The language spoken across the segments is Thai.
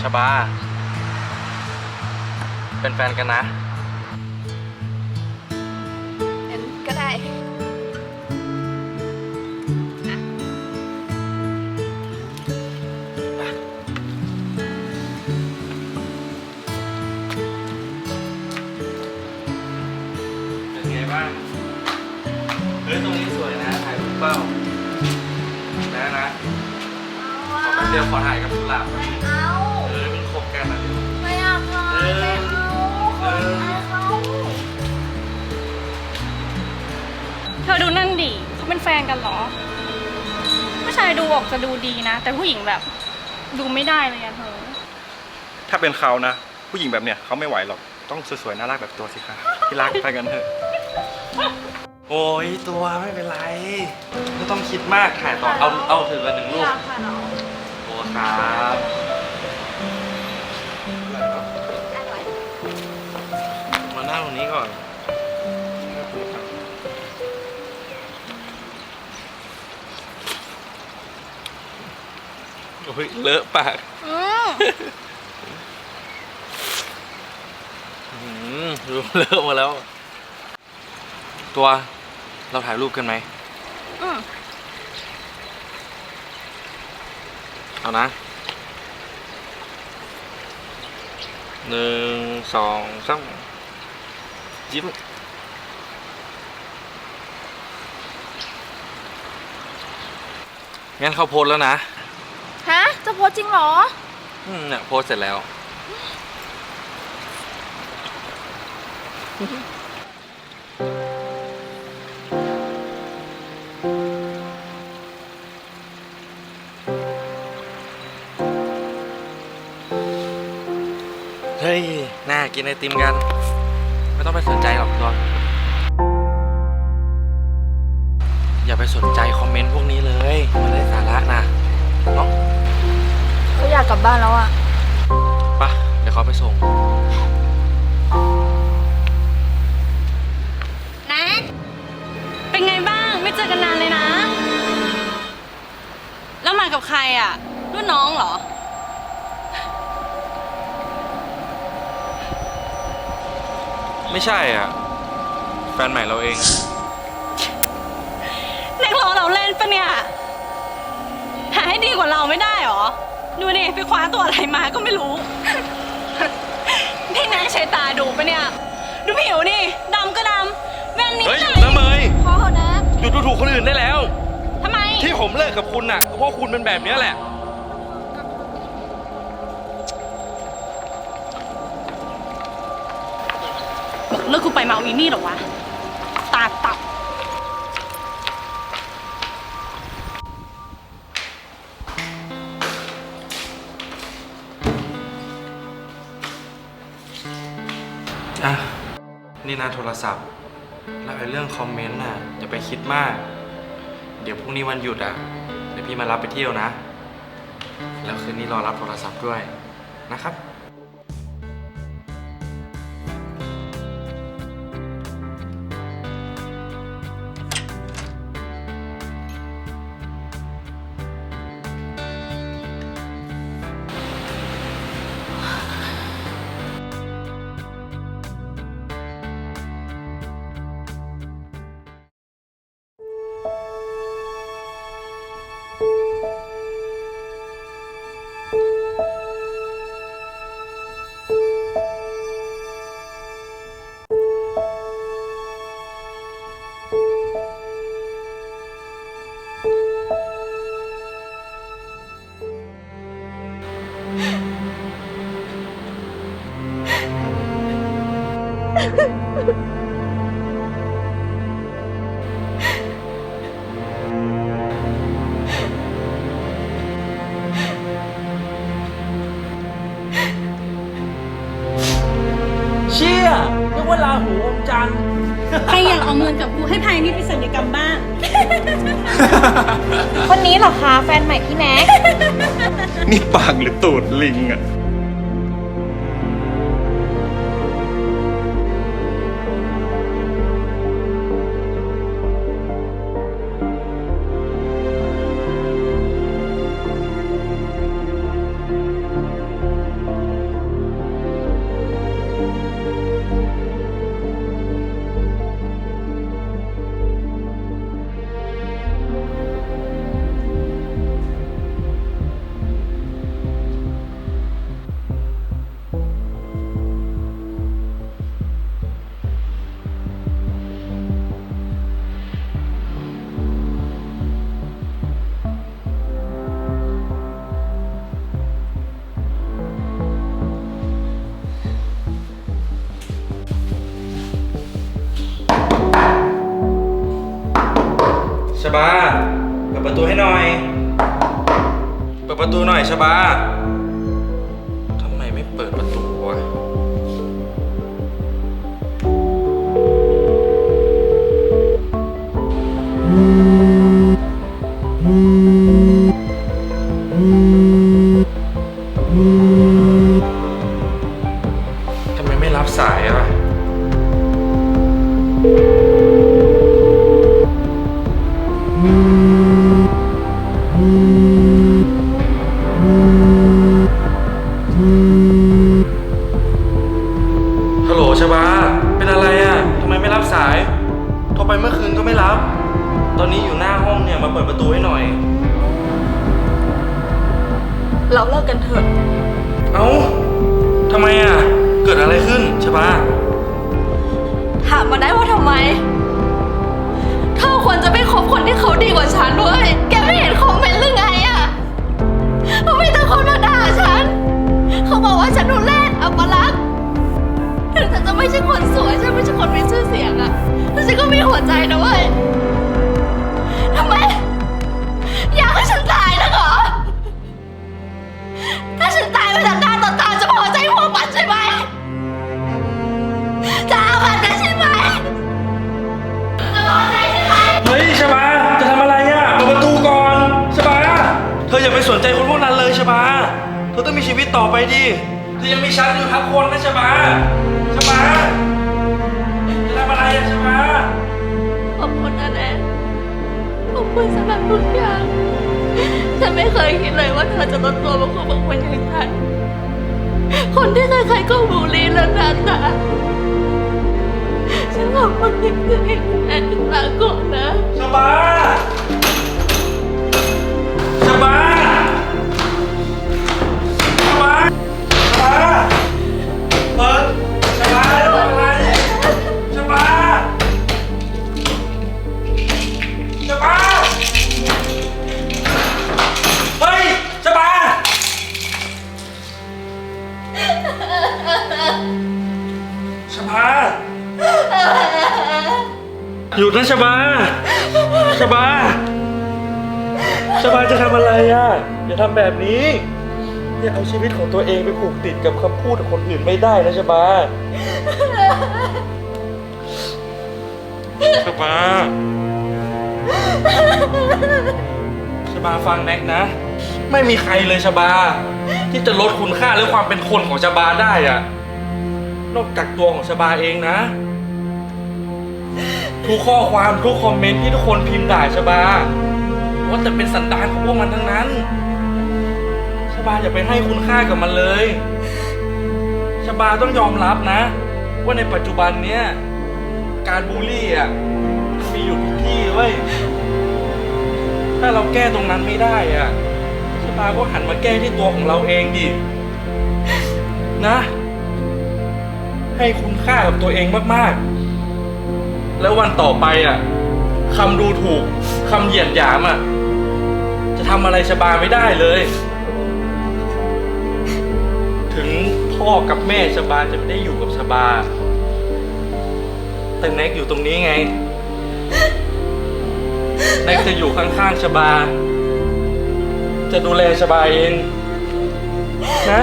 ชบา เป็นแฟนกันนะ งั้นก็ได้ เป็นไงบ้างเฮ้ยตรงนี้สวยนะถ่ายรูปเป้านะนะขอแป๊บเดียวขอถ่ายกับกุหลาบ ไม่เอา ธอดูนั่นดิเขาเป็นแฟนกันเหรอ ผู้ชายดูออกจะดูดีนะ แต่ผู้หญิงแบบ ดูไม่ได้เลยอะเธอ ถ้าเป็นเขานะ ผู้หญิงแบบเนี้ยเขาไม่ไหวหรอก ต้องสวยๆน่ารักแบบตัวสิคะที่รักไปกันเถอะ โอ้ยตัวไม่เป็นไรไม่ต้องคิดมากถ่ายต่อเอาเอาถือกันหนึ่งรูปอยากถ่ายเหรอโอ้ครับ โอ้ยเลอะปากอืมอืมเลอะมาแล้ว ตัวเราถ่ายรูปกันไหม อืมเอานะหนึ่งสองสามยิ้มงั้นเขาโพสแล้วนะ จะโพสจริงเหรอ อืมเนี่ยโพสต์เสร็จแล้ว เฮ้ย น่ากินไอติมกัน ไม่ต้องไปสนใจหรอกตัวอย่าไปสนใจคอมเมนต์พวกนี้เลย มันไร้สาระนะเนาะ เขาอยากกลับบ้านแล้วอะ ปะเดี๋ยวเขาไปส่งแน็กเป็นไงบ้างไม่เจอกันนานเลยนะ แล้วมากับใครอะ รุ่นน้องเหรอ ไม่ใช่อะ แฟนใหม่เราเองแน็กรอเราเล่นปะเนี่ย หาให้ดีกว่าเราไม่ได้เหรอ ดูนี่ไปคว้าตัวอะไรมาก็ไม่รู้ นี่แน็กใช้ตาดูปะเนี่ย ดูผิวนี่ดำก็ดำแว่นนี้เฮ้ยไหนน้าเมยพอเถอะนะหยุดดูถูกคนอื่นได้แล้ว ทำไม ที่ผมเลิกกับคุณน่ะก็เพราะคุณเป็นแบบเนี้ยแหละ บอกเลิกกูไปมาเอาอีนี่เหรอวะ ตาตับ อะ นี่นะโทรศัพท์ แล้วไอ้เรื่องคอมเมนต์น่ะอย่าไปคิดมาก เดี๋ยวพรุ่งนี้วันหยุดอะ เดี๋ยวพี่มารับไปเที่ยวนะ แล้วคืนนี้รอรับโทรศัพท์ด้วยนะครับ เชี่ยนึกว่าลาหูอมจันทร์ ใครอยากเอาเงินกับกูให้พายนี่ไปสัญญกรรมบ้าง คนนี้เหรอคะ แฟนใหม่พี่แน็ก นี่ปากหรือตูดลิงอะ บาเปิดประตูให้หน่อย เปิดประตูหน่อยชบาทำไมไม่เปิดประตูวะอืมานด้วย แกไม่เห็นคอมเมนต์หรือไงอะเขาไม่แต่คนมาด่าฉัน เขาบอกว่าฉันดูแลดอัปลักษณ์ถึงฉันจะไม่ใช่คนสวย ฉันไม่ใช่คนมีชื่อเสียงอะแต่ฉันก็มีหัวใจนะเว้ย เธอต้องมีชีวิตต่อไปดิเธอยังมีฉันอยู่ทั้งคนนะชบาชบาจะทำอะไรอะชบาขอบคุณนะแนนขอบคุณสำหรับทุกอย่างฉันไม่เคยคิดเลยว่าเธอจะลดตัวมาคบกับคนอย่างฉันคนที่ใครๆก็บูลลี่และหน้าตา ดนะชบาชบาชบาจะทำอะไรอะ อย่าทำแบบนี้ อย่าเอาชีวิตของตัวเองไปผูกติดกับคำพูดของคนอื่นไม่ได้นะชบาชบาชบาฟังแน็กนะ ไม่มีใครเลยชบา ที่จะลดคุณค่าหรือความเป็นคนของชบาได้อะนอกจากตัวของชบาเองนะ ทุกข้อความทุกคอมเมนต์ที่ทุกคนพิมพ์ด่าชบาว่าแต่เป็นสันดานของพวกมันทั้งนั้นชบาอย่าไปให้คุณค่ากับมันเลยชบาต้องยอมรับนะ ว่าในปัจจุบันเนี้ยการบูลลี่อะมีอยู่ทุกที่เว้ยถ้าเราแก้ตรงนั้นไม่ได้อะชบาก็หันมาแก้ที่ตัวของเราเองดินะ ให้คุณค่ากับตัวเองมากๆ แล้ววันต่อไปอะคำดูถูกคำเหยียดหยามอะ จะทำอะไรชบาไม่ได้เลย ถึงพ่อกับแม่ชบาจะไม่ได้อยู่กับชบา แต่แน็กอยู่ตรงนี้ไง แน็กจะอยู่ข้างๆชบา จะดูแลชบาเองนะ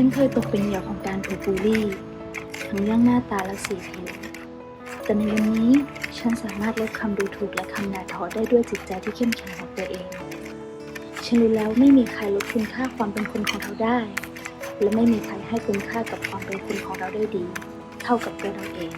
ฉันเคยตกเป็นเหยื่อของการถูกบูลลี่ ทั้งเรื่องหน้าตาและสีผิว แต่ในวันนี้ฉันสามารถลดคำดูถูกและคำด่าทอได้ด้วยจิตใจที่เข้มแข็งของตัวเอง ฉันรู้แล้วไม่มีใครลดคุณค่าความเป็นคนของเราได้ และไม่มีใครให้คุณค่ากับความเป็นคนของเราได้ดี เท่ากับตัวเราเอง